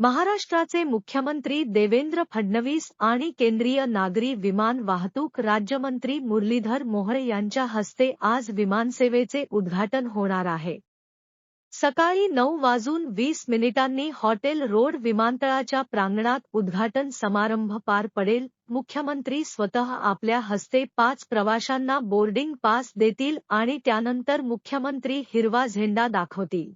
महाराष्ट्राचे मुख्यमंत्री देवेंद्र फडणवीस आणि केंद्रीय नागरी विमान वाहतूक राज्यमंत्री मुरलीधर मोहोळ यांच्या हस्ते आज विमानसेवेचे उद्घाटन होणार आहे. सकाळी नऊ वाजून वीस मिनिटांनी हॉटेल रोड विमानतळाच्या प्रांगणात उद्घाटन समारंभ पार पडेल. मुख्यमंत्री स्वतः आपल्या हस्ते पाच प्रवाशांना बोर्डिंग पास देतील आणि त्यानंतर मुख्यमंत्री हिरवा झेंडा दाखवतील.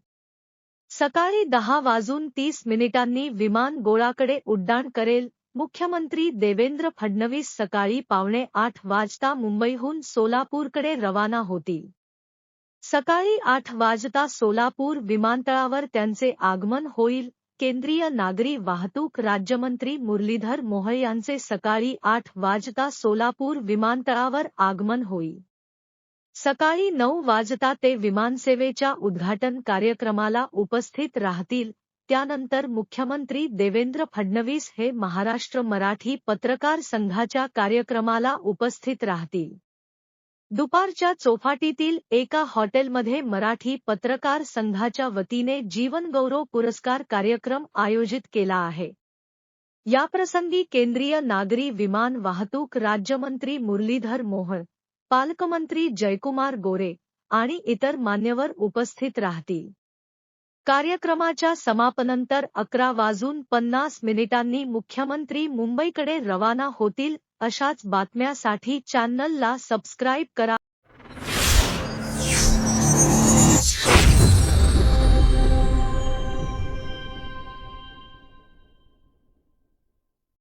सकाळी दहा वाजून तीस मिनिटांनी विमान गोळाकडे उड्डाण करेल. मुख्यमंत्री देवेंद्र फडणवीस सकाळी पावणे आठ वाजता मुंबईहून सोलापूरकडे रवाना होतील. सकाळी आठ वाजता सोलापूर विमानतळावर त्यांचे आगमन होईल. केंद्रीय नागरी वाहतूक राज्यमंत्री मुरलीधर मोहळ यांचे सकाळी आठ वाजता सोलापूर विमानतळावर आगमन होईल. सकाळी नऊ वाजता ते विमानसेवेच्या उद्घाटन कार्यक्रमाला उपस्थित राहतील. त्यानंतर मुख्यमंत्री देवेंद्र फडणवीस हे महाराष्ट्र मराठी पत्रकार संघाच्या कार्यक्रमाला उपस्थित राहतील. दुपारच्या चौफाटीतील एका हॉटेलमध्ये मराठी पत्रकार संघाच्या वतीने जीवनगौरव पुरस्कार कार्यक्रम आयोजित केला आहे. याप्रसंगी केंद्रीय नागरी विमान वाहतूक राज्यमंत्री मुरलीधर मोहन पालकमंत्री जयकुमार गोरे आणि इतर मान्यवर उपस्थित राहतील. कार्यक्रमाच्या समापनंतर अकरा वाजून पन्नास मिनिटांनी मुख्यमंत्री मुंबईकडे रवाना होतील अशाच बातम्यासाठी चॅनलला सबस्क्राईब करा.